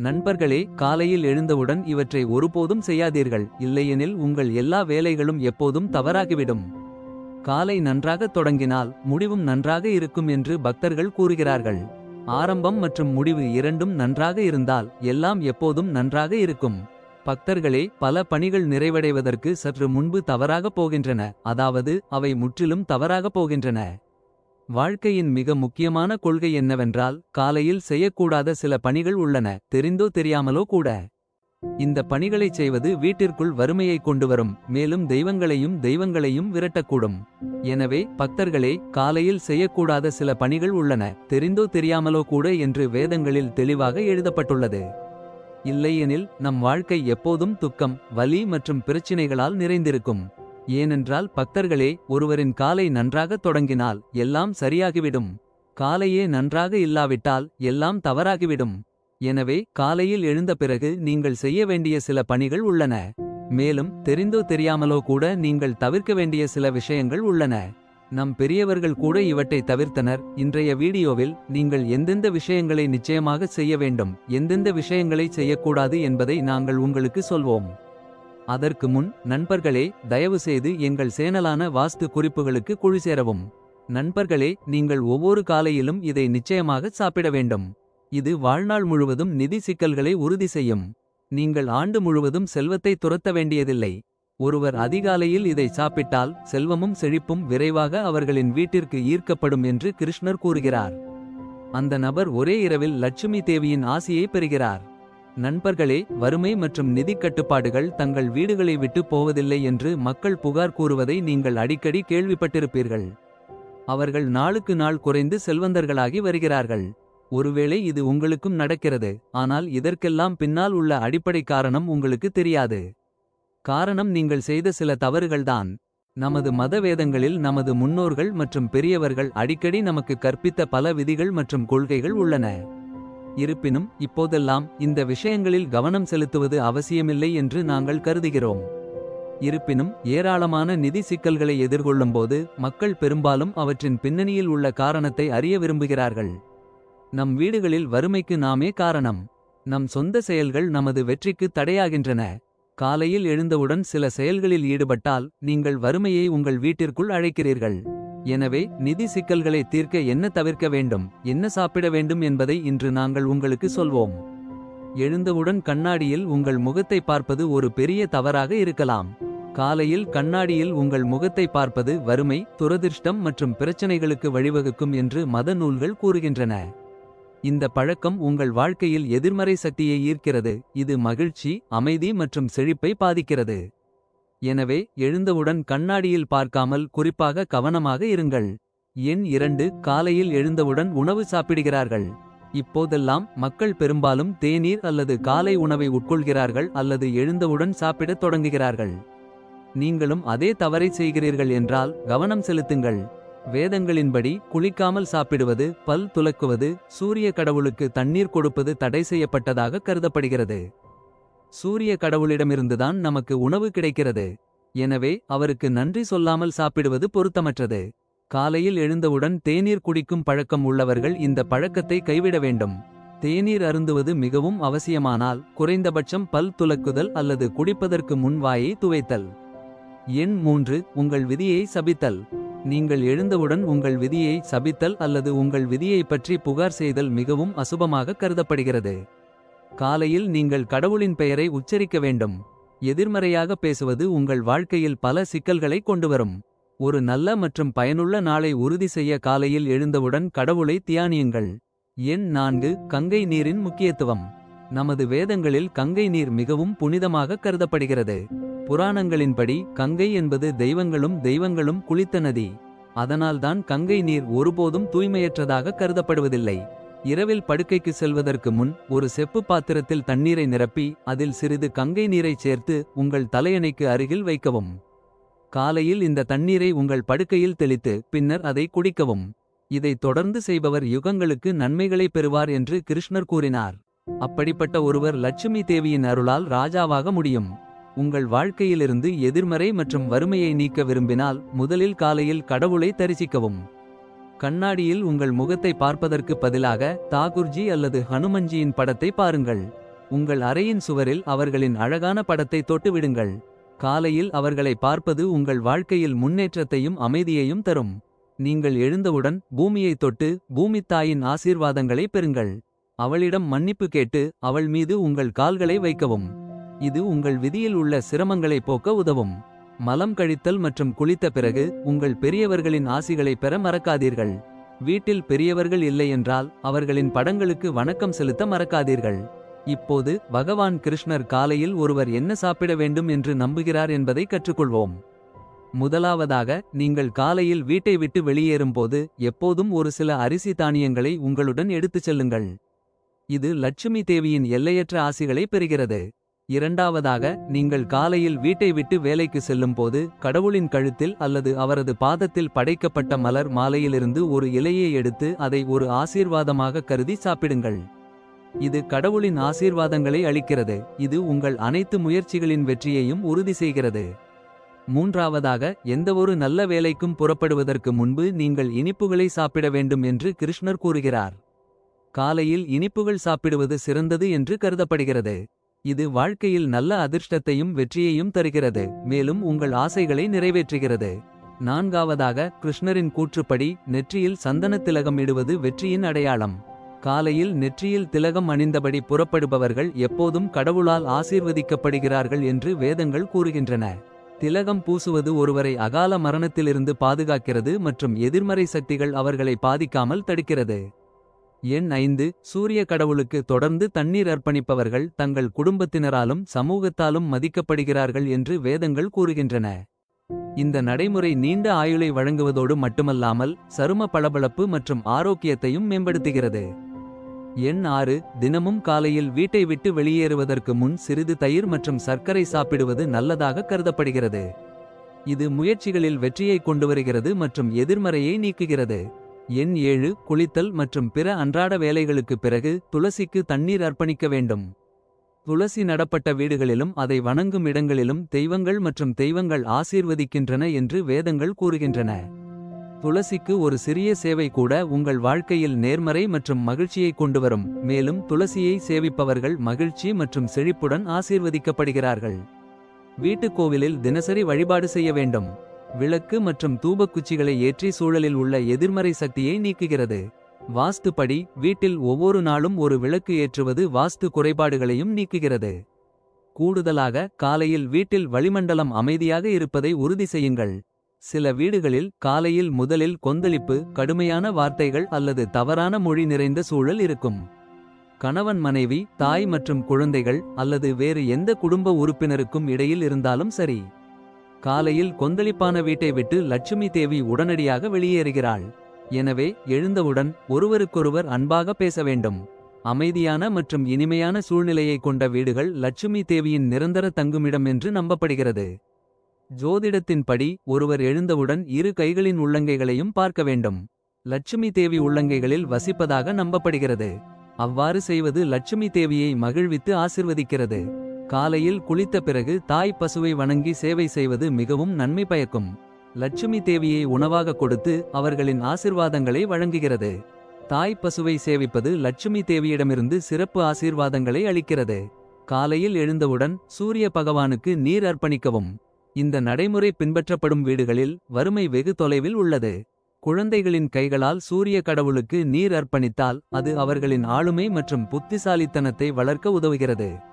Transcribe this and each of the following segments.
நண்பர்களே காலையில் எழுந்தவுடன் இவற்றை ஒருபோதும் செய்யாதீர்கள். இல்லையெனில் உங்கள் எல்லா வேலைகளும் எப்போதும் தவறாகிவிடும். காலை நன்றாக தொடங்கினால் முடிவும் நன்றாக இருக்கும் என்று பக்தர்கள் கூறுகிறார்கள். ஆரம்பம் மற்றும் முடிவு இரண்டும் நன்றாக இருந்தால் எல்லாம் எப்போதும் நன்றாக இருக்கும். பக்தர்களே பல பணிகள் நிறைவடைவதற்கு சற்று முன்பு தவறாக போகின்றன. அதாவது அவை முற்றிலும் தவறாக போகின்றன. வாழ்க்கையின் மிக முக்கியமான கொள்கை என்னவென்றால் காலையில் செய்யக்கூடாத சில பணிகள் உள்ளன தெரிந்தோ தெரியாமலோ கூட. இந்த பணிகளைச் செய்வது வீட்டிற்குள் வறுமையை கொண்டுவரும் மேலும் தெய்வங்களையும் தெய்வங்களையும் விரட்டக்கூடும். எனவே பக்தர்களே காலையில் செய்யக்கூடாத சில பணிகள் உள்ளன தெரிந்தோ தெரியாமலோ கூட என்று வேதங்களில் தெளிவாக எழுதப்பட்டுள்ளது. இல்லையெனில் நம் வாழ்க்கை எப்போதும் துக்கம் வலி மற்றும் பிரச்சினைகளால் நிறைந்திருக்கும். ஏனென்றால் பக்தர்களே ஒருவரின் காலை நன்றாக தொடங்கினால் எல்லாம் சரியாகிவிடும். காலையே நன்றாக இல்லாவிட்டால் எல்லாம் தவறாகிவிடும். எனவே காலையில் எழுந்த பிறகு நீங்கள் செய்ய வேண்டிய சில பணிகள் உள்ளன. மேலும் தெரிந்தோ தெரியாமலோ கூட நீங்கள் தவிர்க்க வேண்டிய சில விஷயங்கள் உள்ளன. நம் பெரியவர்கள் கூட இவற்றை தவிர்த்தனர். இன்றைய வீடியோவில் நீங்கள் எந்தெந்த விஷயங்களை நிச்சயமாக செய்ய வேண்டும் எந்தெந்த விஷயங்களை செய்யக்கூடாது என்பதை நாங்கள் உங்களுக்கு சொல்வோம். அதற்கு முன் நண்பர்களே தயவுசெய்து எங்கள் சேனலான வாஸ்து குறிப்புகளுக்கு குழு சேரவும். நண்பர்களே நீங்கள் ஒவ்வொரு காலையிலும் இதை நிச்சயமாக சாப்பிட வேண்டும். இது வாழ்நாள் முழுவதும் நிதி சிக்கல்களை உறுதி செய்யும். நீங்கள் ஆண்டு முழுவதும் செல்வத்தை துரத்த வேண்டியதில்லை. ஒருவர் அதிகாலையில் இதை சாப்பிட்டால் செல்வமும் செழிப்பும் விரைவாக அவர்களின் வீட்டிற்கு ஈர்க்கப்படும் என்று கிருஷ்ணர் கூறுகிறார். அந்த நபர் ஒரே இரவில் லட்சுமி தேவியின் ஆசியை பெறுகிறார். நண்பர்களே வறுமை மற்றும் நிதிக் கட்டுப்பாடுகள் தங்கள் வீடுகளை விட்டு போவதில்லை என்று மக்கள் புகார் கூறுவதை நீங்கள் அடிக்கடி கேள்விப்பட்டிருப்பீர்கள். அவர்கள் நாளுக்கு நாள் குறைந்து செல்வந்தர்களாகி வருகிறார்கள். ஒருவேளை இது உங்களுக்கும் நடக்கிறது ஆனால் இதற்கெல்லாம் பின்னால் உள்ள அடிப்படை காரணம் உங்களுக்கு தெரியாது. காரணம் நீங்கள் செய்த சில தவறுகள்தான். நமது மத வேதங்களில் நமது முன்னோர்கள் மற்றும் பெரியவர்கள் அடிக்கடி நமக்கு கற்பித்த பல விதிகள் மற்றும் கொள்கைகள் உள்ளன. இருப்பினும் இப்போதெல்லாம் இந்த விஷயங்களில் கவனம் செலுத்துவது அவசியமில்லை என்று நாங்கள் கருதுகிறோம். இருப்பினும் ஏராளமான நிதி சிக்கல்களை எதிர்கொள்ளும்போது மக்கள் பெரும்பாலும் அவற்றின் பின்னணியில் உள்ள காரணத்தை அறிய விரும்புகிறார்கள். நம் வீடுகளில் வறுமைக்கு நாமே காரணம். நம் சொந்த செயல்கள் நமது வெற்றிக்கு தடையாகின்றன. காலையில் எழுந்தவுடன் சில செயல்களில் ஈடுபட்டால் நீங்கள் வறுமையை உங்கள் வீட்டிற்குள் அழைக்கிறீர்கள். எனவே நிதி சிக்கல்களை தீர்க்க என்ன தவிர்க்க வேண்டும் என்ன சாப்பிட வேண்டும் என்பதை இன்று நாங்கள் உங்களுக்கு சொல்வோம். எழுந்தவுடன் கண்ணாடியில் உங்கள் முகத்தை பார்ப்பது ஒரு பெரிய தவறாக இருக்கலாம். காலையில் கண்ணாடியில் உங்கள் முகத்தை பார்ப்பது வறுமை துரதிர்ஷ்டம் மற்றும் பிரச்சனைகளுக்கு வழிவகுக்கும் என்று மத நூல்கள் கூறுகின்றன. இந்த பழக்கம் உங்கள் வாழ்க்கையில் எதிர்மறை சக்தியை ஈர்க்கிறது இது மகிழ்ச்சி அமைதி மற்றும் செழிப்பை பாதிக்கிறது. எனவே எழுந்தவுடன் கண்ணாடியில் பார்க்காமல் குறிப்பாக கவனமாக இருங்கள். எண் இரண்டு காலையில் எழுந்தவுடன் உணவு சாப்பிடுகிறார்கள். இப்போதெல்லாம் மக்கள் பெரும்பாலும் தேநீர் அல்லது காலை உணவை உட்கொள்கிறார்கள் அல்லது எழுந்தவுடன் சாப்பிடத் தொடங்குகிறார்கள். நீங்களும் அதே தவறை செய்கிறீர்கள் என்றால் கவனம் செலுத்துங்கள். வேதங்களின்படி குளிக்காமல் சாப்பிடுவது பல் துலக்குவது சூரிய கடவுளுக்கு தண்ணீர் கொடுப்பது தடை செய்யப்பட்டதாக கருதப்படுகிறது. சூரிய கடவுளிடமிருந்துதான் நமக்கு உணவு கிடைக்கிறது. எனவே அவருக்கு நன்றி சொல்லாமல் சாப்பிடுவது பொருத்தமற்றது. காலையில் எழுந்தவுடன் தேநீர் குடிக்கும் பழக்கம் உள்ளவர்கள் இந்த பழக்கத்தை கைவிட வேண்டும். தேநீர் அருந்துவது மிகவும் அவசியமானால் குறைந்தபட்சம் பல் துலக்குதல் அல்லது குடிப்பதற்கு முன் வாயை துவைத்தல். எண் மூன்று உங்கள் விதியை சபித்தல். நீங்கள் எழுந்தவுடன் உங்கள் விதியை சபித்தல் அல்லது உங்கள் விதியைப் பற்றி புகார் செய்தல் மிகவும் அசுபமாக கருதப்படுகிறது. காலையில் நீங்கள் கடவுளின் பெயரை உச்சரிக்க வேண்டும். எதிர்மறையாக பேசுவது உங்கள் வாழ்க்கையில் பல சிக்கல்களை கொண்டுவரும். ஒரு நல்ல மற்றும் பயனுள்ள நாளை உறுதி செய்ய காலையில் எழுந்தவுடன் கடவுளை தியானியுங்கள். எண் நான்கு கங்கை நீரின் முக்கியத்துவம். நமது வேதங்களில் கங்கை நீர் மிகவும் புனிதமாக கருதப்படுகிறது. புராணங்களின்படி கங்கை என்பது தெய்வங்களும் தெய்வங்களும் குளித்த நதி. அதனால்தான் கங்கை நீர் ஒருபோதும் தூய்மையற்றதாக கருதப்படுவதில்லை. இரவில் படுக்கைக்கு செல்வதற்கு முன் ஒரு செப்பு பாத்திரத்தில் தண்ணீரை நிரப்பி அதில் சிறிது கங்கை நீரைச் சேர்த்து உங்கள் தலையணைக்கு அருகில் வைக்கவும். காலையில் இந்த தண்ணீரை உங்கள் படுக்கையில் தெளித்து பின்னர் அதை குடிக்கவும். இதை தொடர்ந்து செய்பவர் யுகங்களுக்கு நன்மைகளை பெறுவார் என்று கிருஷ்ணர் கூறினார். அப்படிப்பட்ட ஒருவர் லட்சுமி தேவியின் அருளால் ராஜாவாக முடியும். உங்கள் வாழ்க்கையிலிருந்து எதிர்மறை மற்றும் வறுமையை நீக்க விரும்பினால் முதலில் காலையில் கடவுளை தரிசிக்கவும். கண்ணாடியில் உங்கள் முகத்தை பார்ப்பதற்கு பதிலாக தாகுர்ஜி அல்லது ஹனுமன்ஜியின் படத்தை பாருங்கள். உங்கள் அறையின் சுவரில் அவர்களின் அழகான படத்தை தொட்டுவிடுங்கள் காலையில் அவர்களை பார்ப்பது உங்கள் வாழ்க்கையில் முன்னேற்றத்தையும் அமைதியையும் தரும். நீங்கள் எழுந்தவுடன் பூமியைத் தொட்டு பூமித்தாயின் ஆசீர்வாதங்களை பெறுங்கள். அவளிடம் மன்னிப்பு கேட்டு அவள் மீது உங்கள் கால்களை வைக்கவும். இது உங்கள் விதியில் உள்ள சிரமங்களை போக்க உதவும். மலம் கழித்தல் மற்றும் குளித்த பிறகு உங்கள் பெரியவர்களின் ஆசிகளை பெற மறக்காதீர்கள். வீட்டில் பெரியவர்கள் இல்லையென்றால் அவர்களின் படங்களுக்கு வணக்கம் செலுத்த மறக்காதீர்கள். இப்போது பகவான் கிருஷ்ணர் காலையில் ஒருவர் என்ன சாப்பிட வேண்டும் என்று நம்புகிறார் என்பதை கற்றுக்கொள்வோம். முதலாவதாக நீங்கள் காலையில் வீட்டை விட்டு வெளியேறும்போது எப்போதும் ஒரு சில அரிசி தானியங்களை உங்களுடன் எடுத்துச் செல்லுங்கள். இது லட்சுமி தேவியின் எல்லையற்ற ஆசிகளை பெறுகிறது. இரண்டாவதாக நீங்கள் காலையில் வீட்டை விட்டு வேலைக்கு செல்லும்போது கடவுளின் கழுத்தில் அல்லது அவரது பாதத்தில் படைக்கப்பட்ட மலர் மாலையிலிருந்து ஒரு இலையை எடுத்து அதை ஒரு ஆசீர்வாதமாக கருதி சாப்பிடுங்கள். இது கடவுளின் ஆசீர்வாதங்களை அளிக்கிறது. இது உங்கள் அனைத்து முயற்சிகளின் வெற்றியையும் உறுதி செய்கிறது. மூன்றாவதாக எந்தவொரு நல்ல வேலைக்கும் புறப்படுவதற்கு முன்பு நீங்கள் இனிப்புகளை சாப்பிட வேண்டும் என்று கிருஷ்ணர் கூறுகிறார். காலையில் இனிப்புகள் சாப்பிடுவது சிறந்தது என்று கருதப்படுகிறது. இது வாழ்க்கையில் நல்ல அதிர்ஷ்டத்தையும் வெற்றியையும் தருகிறது மேலும் உங்கள் ஆசைகளை நிறைவேற்றுகிறது. நான்காவதாக கிருஷ்ணரின் கூற்றுப்படி நெற்றியில் சந்தன திலகம் இடுவது வெற்றியின் அடையாளம். காலையில் நெற்றியில் திலகம் அணிந்தபடி புறப்படுபவர்கள் எப்போதும் கடவுளால் ஆசீர்வதிக்கப்படுகிறார்கள் என்று வேதங்கள் கூறுகின்றன. திலகம் பூசுவது ஒருவரை அகால மரணத்திலிருந்து பாதுகாக்கிறது மற்றும் எதிர்மறை சக்திகள் அவர்களை பாதிக்காமல் தடுக்கிறது. எண் ஐந்து சூரிய கடவுளுக்கு தொடர்ந்து தண்ணீர் அர்ப்பணிப்பவர்கள் தங்கள் குடும்பத்தினராலும் சமூகத்தாலும் மதிக்கப்படுகிறார்கள் என்று வேதங்கள் கூறுகின்றன. இந்த நடைமுறை நீண்ட ஆயுளை வழங்குவதோடு மட்டுமல்லாமல் சரும பளபளப்பு மற்றும் ஆரோக்கியத்தையும் மேம்படுத்துகிறது. எண் ஆறு தினமும் காலையில் வீட்டை விட்டு வெளியேறுவதற்கு முன் சிறிது தயிர் மற்றும் சர்க்கரை சாப்பிடுவது நல்லதாக கருதப்படுகிறது. இது முயற்சிகளில் வெற்றியை கொண்டுவருகிறது மற்றும் எதிர்மறையை நீக்குகிறது. எண் ஏழு குளித்தல் மற்றும் பிற அன்றாட வேலைகளுக்குப் பிறகு துளசிக்கு தண்ணீர் அர்ப்பணிக்க வேண்டும். துளசி நடப்பட்ட வீடுகளிலும் அதை வணங்கும் இடங்களிலும் தெய்வங்கள் மற்றும் தெய்வங்கள் ஆசீர்வதிக்கின்றன என்று வேதங்கள் கூறுகின்றன. துளசிக்கு ஒரு சிறிய சேவை கூட உங்கள் வாழ்க்கையில் நேர்மறை மற்றும் மகிழ்ச்சியை கொண்டுவரும் மேலும் துளசியை சேவிப்பவர்கள் மகிழ்ச்சி மற்றும் செழிப்புடன் ஆசீர்வதிக்கப்படுகிறார்கள். வீட்டுக் கோவிலில் தினசரி வழிபாடு செய்ய வேண்டும். விளக்கு மற்றும் தூபக்குச்சிகளை ஏற்றி சூழலில் உள்ள எதிர்மறை சக்தியை நீக்குகிறது. வாஸ்துப்படி வீட்டில் ஒவ்வொரு நாளும் ஒரு விளக்கு ஏற்றுவது வாஸ்து குறைபாடுகளையும் நீக்குகிறது. கூடுதலாக காலையில் வீட்டில் வளிமண்டலம் அமைதியாக இருப்பதை உறுதி செய்யுங்கள். சில வீடுகளில் காலையில் முதலில் கொந்தளிப்பு கடுமையான வார்த்தைகள் அல்லது தவறான மொழி நிறைந்த சூழல் இருக்கும். கணவன் மனைவி தாய் மற்றும் குழந்தைகள் அல்லது வேறு எந்த குடும்ப உறுப்பினருக்கும் இடையில் இருந்தாலும் சரி. காலையில் கொந்தளிப்பான வீட்டை விட்டு லட்சுமி தேவி உடனடியாக வெளியேறுகிறாள். எனவே எழுந்தவுடன் ஒருவருக்கொருவர் அன்பாக பேச வேண்டும். அமைதியான மற்றும் இனிமையான சூழ்நிலையை கொண்ட வீடுகள் லட்சுமி தேவியின் நிரந்தர தங்குமிடம் என்று நம்பப்படுகிறது. ஜோதிடத்தின்படி ஒருவர் எழுந்தவுடன் இரு கைகளின் உள்ளங்கைகளையும் பார்க்க வேண்டும். லட்சுமி தேவி உள்ளங்கைகளில் வசிப்பதாக நம்பப்படுகிறது. அவ்வாறு செய்வது லட்சுமி தேவியை மகிழ்வித்து ஆசிர்வதிக்கிறது. காலையில் குளித்த பிறகு தாய் பசுவை வணங்கி சேவை செய்வது மிகவும் நன்மை பயக்கும். லட்சுமி தேவியை உணவாக கொடுத்து அவர்களின் ஆசிர்வாதங்களை வழங்குகிறது. தாய் பசுவை சேவிப்பது லட்சுமி தேவியிடமிருந்து சிறப்பு ஆசீர்வாதங்களை அளிக்கிறது. காலையில் எழுந்தவுடன் சூரிய பகவானுக்கு நீர் அர்ப்பணிக்கவும். இந்த நடைமுறை பின்பற்றப்படும் வீடுகளில் வறுமை வெகு தொலைவில் உள்ளது. குழந்தைகளின் கைகளால் சூரிய கடவுளுக்கு நீர் அர்ப்பணித்தால் அது அவர்களின் ஆளுமை மற்றும் புத்திசாலித்தனத்தை வளர்க்க உதவுகிறது.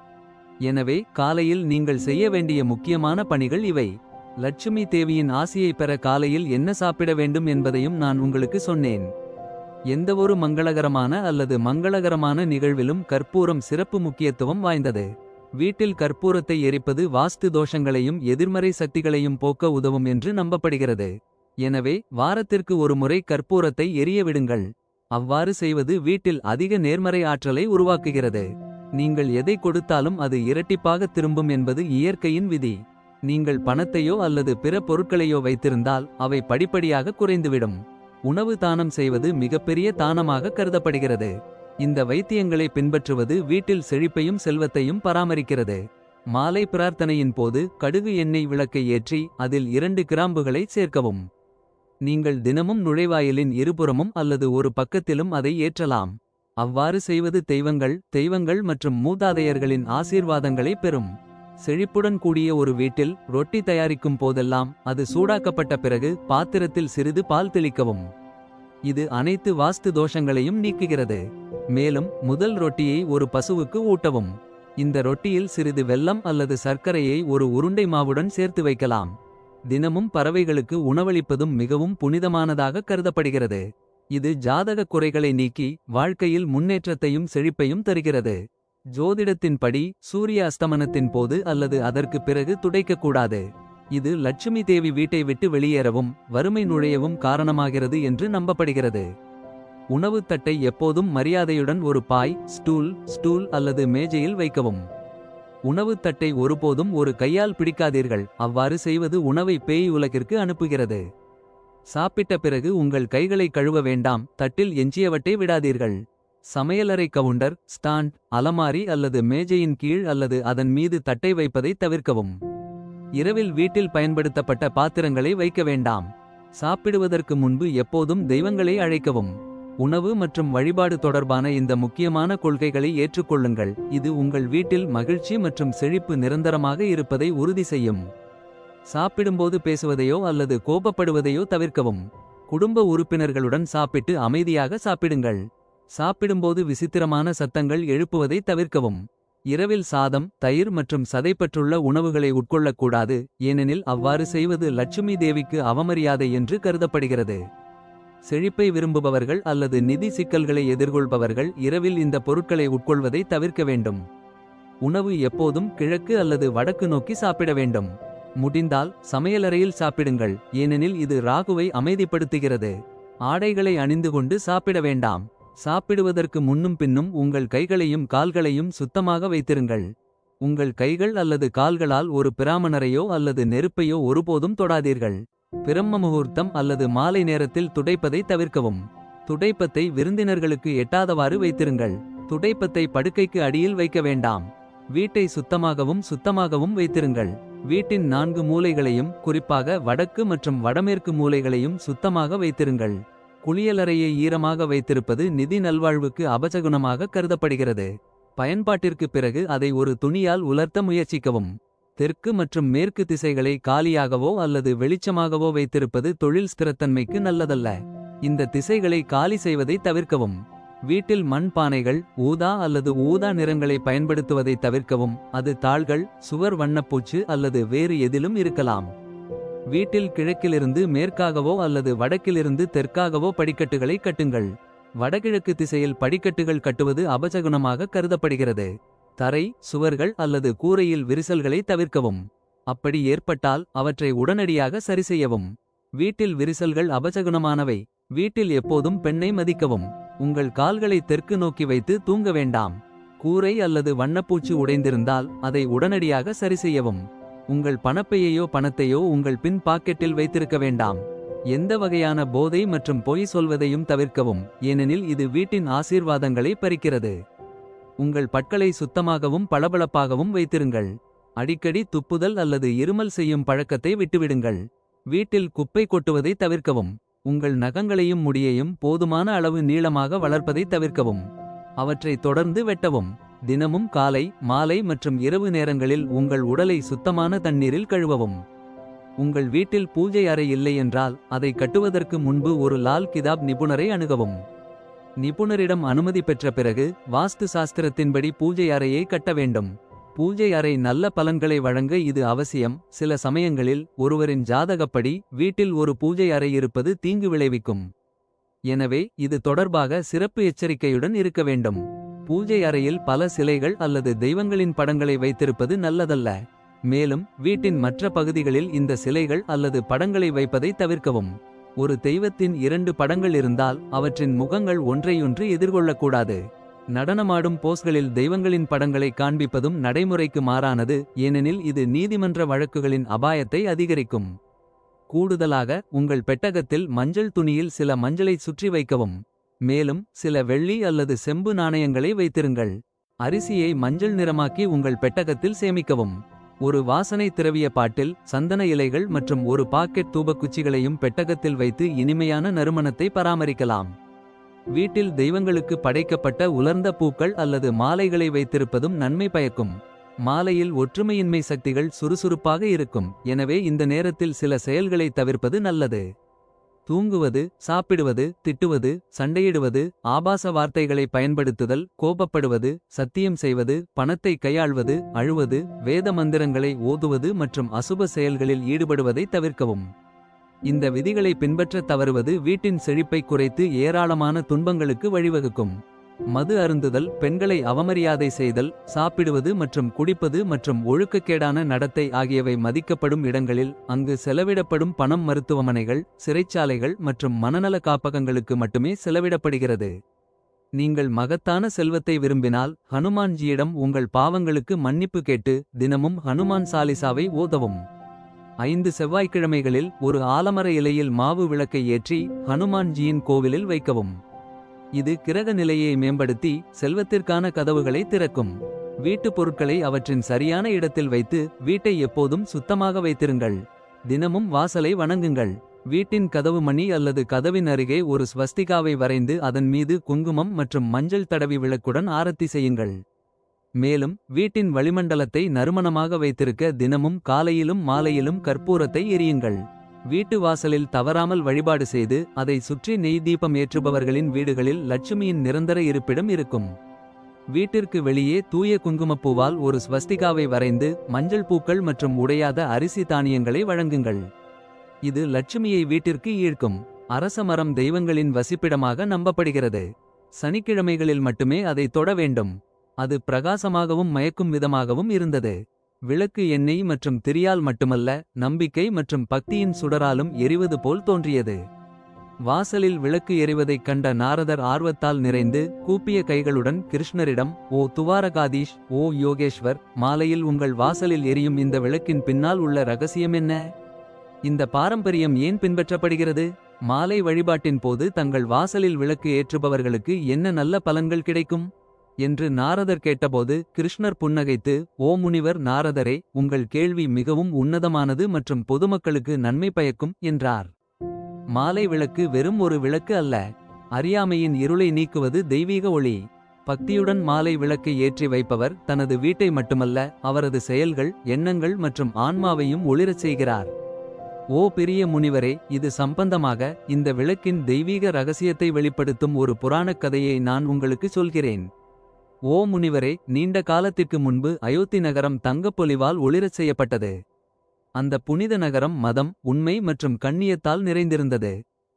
எனவே காலையில் நீங்கள் செய்ய வேண்டிய முக்கியமான பணிகள் இவை. லட்சுமி தேவியின் ஆசியை பெற காலையில் என்ன சாப்பிட வேண்டும் என்பதையும் நான் உங்களுக்கு சொன்னேன். எந்தவொரு மங்களகரமான அல்லது மங்களகரமான நிகழ்விலும் கற்பூரம் சிறப்பு முக்கியத்துவம் வாய்ந்தது. வீட்டில் கற்பூரத்தை எரிப்பது வாஸ்து தோஷங்களையும் எதிர்மறை சக்திகளையும் போக்க உதவும் என்று நம்பப்படுகிறது. எனவே வாரத்திற்கு ஒரு முறை கற்பூரத்தை எரிய விடுங்கள். அவ்வாறு செய்வது வீட்டில் அதிக நேர்மறை ஆற்றலை உருவாக்குகிறது. நீங்கள் எதை கொடுத்தாலும் அது இரட்டிப்பாக திரும்பும் என்பது இயற்கையின் விதி. நீங்கள் பணத்தையோ அல்லது பிற பொருட்களையோ வைத்திருந்தால் அவை படிப்படியாக குறைந்துவிடும். உணவு தானம் செய்வது மிகப்பெரிய தானமாக கருதப்படுகிறது. இந்த வைத்தியங்களை பின்பற்றுவது வீட்டில் செழிப்பையும் செல்வத்தையும் பராமரிக்கிறது. மாலை பிரார்த்தனையின் போது கடுகு எண்ணெய் விளக்கை ஏற்றி அதில் இரண்டு கிராம்புகளை சேர்க்கவும். நீங்கள் தினமும் நுழைவாயிலின் இருபுறமும் அல்லது ஒரு பக்கத்திலும் அதை ஏற்றலாம். அவ்வாறு செய்வது தெய்வங்கள் தெய்வங்கள் மற்றும் மூதாதையர்களின் ஆசீர்வாதங்களை பெறும். செழிப்புடன் கூடிய ஒரு வீட்டில் ரொட்டி தயாரிக்கும் போதெல்லாம் அது சூடாக்கப்பட்ட பிறகு பாத்திரத்தில் சிறிது பால் தெளிக்கவும். இது அனைத்து வாஸ்து தோஷங்களையும் நீக்குகிறது. மேலும் முதல் ரொட்டியை ஒரு பசுவுக்கு ஊட்டவும். இந்த ரொட்டியில் சிறிது வெல்லம் அல்லது சர்க்கரையை ஒரு உருண்டை மாவுடன் சேர்த்து வைக்கலாம். தினமும் பறவைகளுக்கு உணவளிப்பதும் மிகவும் புனிதமானதாக கருதப்படுகிறது. இது ஜாதக குறைகளை நீக்கி வாழ்க்கையில் முன்னேற்றத்தையும் செழிப்பையும் தருகிறது. ஜோதிடத்தின்படி சூரிய அஸ்தமனத்தின் போது அல்லது அதற்கு பிறகு துடைக்கக்கூடாது. இது லட்சுமி தேவி வீட்டை விட்டு வெளியேறவும் வறுமை நுழையவும் காரணமாகிறது என்று நம்பப்படுகிறது. உணவுத் தட்டை எப்போதும் மரியாதையுடன் ஒரு பாய் ஸ்டூல் ஸ்டூல் அல்லது மேஜையில் வைக்கவும். உணவுத் தட்டை ஒருபோதும் ஒரு கையால் பிடிக்காதீர்கள் அவ்வாறு செய்வது உணவை பேய் உலகிற்கு அனுப்புகிறது. சாப்பிட்ட பிறகு உங்கள் கைகளை கழுவ வேண்டாம் தட்டில் எஞ்சியவற்றை விடாதீர்கள். சமையலறை கவுண்டர் ஸ்டாண்ட் அலமாரி அல்லது மேஜையின் கீழ் அல்லது அதன் மீது தட்டை வைப்பதை தவிர்க்கவும். இரவில் வீட்டில் பயன்படுத்தப்பட்ட பாத்திரங்களை வைக்க வேண்டாம். சாப்பிடுவதற்கு முன்பு எப்போதும் தெய்வங்களை அழைக்கவும். உணவு மற்றும் வழிபாடு தொடர்பான இந்த முக்கியமான கொள்கைகளை ஏற்றுக்கொள்ளுங்கள். இது உங்கள் வீட்டில் மகிழ்ச்சி மற்றும் செழிப்பு நிரந்தரமாக இருப்பதை உறுதி செய்யும். சாப்பிடும்போது பேசுவதையோ அல்லது கோபப்படுவதையோ தவிர்க்கவும். குடும்ப உறுப்பினர்களுடன் சாப்பிட்டு அமைதியாக சாப்பிடுங்கள். சாப்பிடும்போது விசித்திரமான சத்தங்கள் எழுப்புவதை தவிர்க்கவும். இரவில் சாதம் தயிர் மற்றும் சதைப்பற்றுள்ள உணவுகளை உட்கொள்ளக்கூடாது ஏனெனில் அவ்வாறு செய்வது லட்சுமி தேவிக்கு அவமரியாதை என்று கருதப்படுகிறது. செழிப்பை விரும்புபவர்கள் அல்லது நிதி சிக்கல்களை எதிர்கொள்பவர்கள் இரவில் இந்த பொருட்களை உட்கொள்வதை தவிர்க்க வேண்டும். உணவு எப்போதும் கிழக்கு அல்லது வடக்கு நோக்கி சாப்பிட வேண்டும். முடிந்தால் சமையலறையில் சாப்பிடுங்கள். ஏனெனில் இது ராகுவை அமைதிப்படுத்துகிறது. ஆடைகளை அணிந்து கொண்டு சாப்பிட வேண்டாம். சாப்பிடுவதற்கு முன்னும் பின்னும் உங்கள் கைகளையும் கால்களையும் சுத்தமாக வைத்திருங்கள். உங்கள் கைகள் அல்லது கால்களால் ஒரு பிராமணரையோ அல்லது நெருப்பையோ ஒருபோதும் தொடாதீர்கள். பிரம்ம முகூர்த்தம் அல்லது மாலை நேரத்தில் துடைப்பதை தவிர்க்கவும். துடைப்பத்தை விருந்தினர்களுக்கு எட்டாதவாறு வைத்திருங்கள். துடைப்பத்தை படுக்கைக்கு அடியில் வைக்க வேண்டாம். வீட்டை சுத்தமாகவும் சுத்தமாகவும் வைத்திருங்கள். வீட்டின் நான்கு மூலைகளையும் குறிப்பாக வடக்கு மற்றும் வடமேற்கு மூலைகளையும் சுத்தமாக வைத்திருங்கள். குளியலறையை ஈரமாக வைத்திருப்பது நிதி நல்வாழ்வுக்கு அபசகுணமாக கருதப்படுகிறது. பயன்பாட்டிற்கு பிறகு அதை ஒரு துணியால் உலர்த்த முயற்சிக்கவும். தெற்கு மற்றும் மேற்கு திசைகளை காலியாகவோ அல்லது வெளிச்சமாகவோ வைத்திருப்பது தொழில் ஸ்திரத்தன்மைக்கு நல்லதல்ல. இந்த திசைகளை காலி செய்வதை தவிர்க்கவும். வீட்டில் மண் பானைகள் ஊதா அல்லது ஊதா நிறங்களை பயன்படுத்துவதை தவிர்க்கவும் அது தாள்கள் சுவர் வண்ணப்பூச்சு அல்லது வேறு எதிலும் இருக்கலாம். வீட்டில் கிழக்கிலிருந்து மேற்காகவோ அல்லது வடக்கிலிருந்து தெற்காகவோ படிக்கட்டுகளை கட்டுங்கள். வடகிழக்கு திசையில் படிக்கட்டுகள் கட்டுவது அபசகுணமாக கருதப்படுகிறது. தரை சுவர்கள் அல்லது கூரையில் விரிசல்களை தவிர்க்கவும். அப்படி ஏற்பட்டால் அவற்றை உடனடியாக சரிசெய்யவும். வீட்டில் விரிசல்கள் அபசகுணமானவை வீட்டில் எப்போதும் பெண்ணை மதிக்கவும். உங்கள் கால்களை தெற்கு நோக்கி வைத்து தூங்க வேண்டாம். கூரை அல்லது வண்ணப்பூச்சு உடைந்திருந்தால் அதை உடனடியாக சரிசெய்யவும் உங்கள் பணப்பையையோ பணத்தையோ உங்கள் பின் பாக்கெட்டில் வைத்திருக்க வேண்டாம். எந்த வகையான போதை மற்றும் பொய் சொல்வதையும் தவிர்க்கவும். ஏனெனில் இது வீட்டின் ஆசீர்வாதங்களை பறிக்கிறது. உங்கள் பற்களை சுத்தமாகவும் பளபளப்பாகவும் வைத்திருங்கள். அடிக்கடி துப்புதல் அல்லது இருமல் செய்யும் பழக்கத்தை விட்டுவிடுங்கள். வீட்டில் குப்பை கொட்டுவதை தவிர்க்கவும். உங்கள் நகங்களையும் முடியையும் போதுமான அளவு நீளமாக வளர்ப்பதை தவிர்க்கவும். அவற்றை தொடர்ந்து வெட்டவும். தினமும் காலை மாலை மற்றும் இரவு நேரங்களில் உங்கள் உடலை சுத்தமான தண்ணீரில் கழுவவும். உங்கள் வீட்டில் பூஜை அறை இல்லை என்றால் அதை கட்டுவதற்கு முன்பு ஒரு லால் கிதாப் நிபுணரை அணுகவும். நிபுணரிடம் அனுமதி பெற்ற பிறகு வாஸ்து சாஸ்திரத்தின்படி பூஜை அறையை கட்ட வேண்டும். பூஜை அறை நல்ல பலன்களை வழங்க இது அவசியம். சில சமயங்களில் ஒருவரின் ஜாதகப்படி வீட்டில் ஒரு பூஜை அறை இருப்பது தீங்கு விளைவிக்கும். எனவே இது தொடர்பாக சிறப்பு எச்சரிக்கையுடன் இருக்க வேண்டும். பூஜை அறையில் பல சிலைகள் அல்லது தெய்வங்களின் படங்களை வைத்திருப்பது நல்லதல்ல. மேலும் வீட்டின் மற்ற பகுதிகளில் இந்த சிலைகள் அல்லது படங்களை வைப்பதை தவிர்க்கவும். ஒரு தெய்வத்தின் இரண்டு படங்கள் இருந்தால் அவற்றின் முகங்கள் ஒன்றையொன்று எதிர்கொள்ளக்கூடாது. நடனமாடும் போஸ்களில் தெய்வங்களின் படங்களை காண்பிப்பதும் நடைமுறைக்கு மாறானது ஏனெனில் இது நீதிமன்ற வழக்குகளின் அபாயத்தை அதிகரிக்கும். கூடுதலாக உங்கள் பெட்டகத்தில் மஞ்சள் துணியில் சில மஞ்சளை சுற்றி வைக்கவும். மேலும் சில வெள்ளி அல்லது செம்பு நாணயங்களை வைத்திருங்கள். அரிசியை மஞ்சள் நிறமாக்கி உங்கள் பெட்டகத்தில் சேமிக்கவும். ஒரு வாசனை திரவிய பாட்டில் சந்தன இலைகள் மற்றும் ஒரு பாக்கெட் தூபக்குச்சிகளையும் பெட்டகத்தில் வைத்து இனிமையான நறுமணத்தை பராமரிக்கலாம். வீட்டில் தெய்வங்களுக்கு படைக்கப்பட்ட உலர்ந்த பூக்கள் அல்லது மாலைகளை வைத்திருப்பதும் நன்மை பயக்கும். மாலையில் ஒற்றுமையின்மை சக்திகள் சுறுசுறுப்பாக இருக்கும். எனவே இந்த நேரத்தில் சில செயல்களை தவிர்ப்பது நல்லது. தூங்குவது சாப்பிடுவது திட்டுவது சண்டையிடுவது ஆபாச வார்த்தைகளை பயன்படுத்துதல் கோபப்படுவது சத்தியம் செய்வது பணத்தை கையாள்வது அழுவது வேத மந்திரங்களை ஓதுவது மற்றும் அசுப செயல்களில் ஈடுபடுவதை தவிர்க்கவும். இந்த விதிகளை பின்பற்றத் தவறுவது வீட்டின் செழிப்பை குறைத்து ஏராளமான துன்பங்களுக்கு வழிவகுக்கும். மது அருந்துதல் பெண்களை அவமரியாதை செய்தல் சாப்பிடுவது மற்றும் குடிப்பது மற்றும் ஒழுக்கக்கேடான நடத்தை ஆகியவை மதிக்கப்படும் இடங்களில் அங்கு செலவிடப்படும் பணம் மருத்துவமனைகள் சிறைச்சாலைகள் மற்றும் மனநல காப்பகங்களுக்கு மட்டுமே செலவிடப்படுகிறது. நீங்கள் மகத்தான செல்வத்தை விரும்பினால் ஹனுமான்ஜியிடம் உங்கள் பாவங்களுக்கு மன்னிப்பு கேட்டு தினமும் ஹனுமான் சாலிசாவை ஓதவும். ஐந்து செவ்வாய்க்கிழமைகளில் ஒரு ஆலமர இலையில் மாவு விளக்கை ஏற்றி ஹனுமான்ஜியின் கோவிலில் வைக்கவும். இது கிரக நிலையை மேம்படுத்தி செல்வத்திற்கான கதவுகளை திறக்கும். வீட்டுப் பொருட்களை அவற்றின் சரியான இடத்தில் வைத்து வீட்டை எப்போதும் சுத்தமாக வைத்திருங்கள். தினமும் வாசலை வணங்குங்கள். வீட்டின் கதவு மணி அல்லது கதவின் அருகே ஒரு ஸ்வஸ்திகாவை வரைந்து அதன் மீது குங்குமம் மற்றும் மஞ்சள் தடவி விளக்குடன் ஆரத்தி செய்யுங்கள். மேலும் வீட்டின் வளிமண்டலத்தை நறுமணமாக வைத்திருக்க தினமும் காலையிலும் மாலையிலும் கற்பூரத்தை எரியுங்கள். வீட்டு வாசலில் தவறாமல் வழிபாடு செய்து அதை சுற்றி நெய் தீபம் ஏற்றுபவர்களின் வீடுகளில் லட்சுமியின் நிரந்தர இருப்பிடம் இருக்கும். வீட்டிற்கு வெளியே தூய குங்குமப்பூவால் ஒரு ஸ்வஸ்திகாவை வரைந்து மஞ்சள் பூக்கள் மற்றும் உடையாத அரிசி தானியங்களை வழங்குங்கள். இது லட்சுமியை வீட்டிற்கு ஈர்க்கும். அரச மரம் தெய்வங்களின் வசிப்பிடமாக நம்பப்படுகிறது. சனிக்கிழமைகளில் மட்டுமே அதை தொட வேண்டும். அது பிரகாசமாகவும் மயக்கும் விதமாகவும் இருந்தது. விளக்கு எண்ணெய் மற்றும் திரியால் மட்டுமல்ல நம்பிக்கை மற்றும் பக்தியின் சுடராலும் எரிவது போல் தோன்றியது. வாசலில் விளக்கு எரிவதைக் கண்ட நாரதர் ஆர்வத்தால் நிறைந்து கூப்பிய கைகளுடன் கிருஷ்ணரிடம் ஓ துவாரகாதீஷ் ஓ யோகேஸ்வர் மாலையில் உங்கள் வாசலில் எரியும் இந்த விளக்கின் பின்னால் உள்ள ரகசியம் என்ன? இந்த பாரம்பரியம் ஏன் பின்பற்றப்படுகிறது? மாலை வழிபாட்டின் போது தங்கள் வாசலில் விளக்கு ஏற்றுபவர்களுக்கு என்ன நல்ல பலன்கள் கிடைக்கும்? என்று நாரதர் கேட்டபோது கிருஷ்ணர் புன்னகைத்து ஓ முனிவர் நாரதரே உங்கள் கேள்வி மிகவும் உன்னதமானது மற்றும் பொதுமக்களுக்கு நன்மை பயக்கும் என்றார். மாலை விளக்கு வெறும் ஒரு விளக்கு அல்ல அறியாமையின் இருளை நீக்குவது தெய்வீக ஒளி. பக்தியுடன் மாலை விளக்கை ஏற்றி வைப்பவர் தனது வீட்டை மட்டுமல்ல அவரது செயல்கள் எண்ணங்கள் மற்றும் ஆன்மாவையும் ஒளிரச் செய்கிறார். ஓ பெரிய முனிவரே இது சம்பந்தமாக இந்த விளக்கின் தெய்வீக ரகசியத்தை வெளிப்படுத்தும் ஒரு புராணக் கதையை நான் உங்களுக்கு சொல்கிறேன். ஓ முனிவரே நீண்ட காலத்திற்கு முன்பு அயோத்தி நகரம் தங்கப்பொலிவால் ஒளிரச் செய்யப்பட்டது. அந்த புனித நகரம் மதம் உண்மை மற்றும் கண்ணியத்தால் நிறைந்திருந்தது.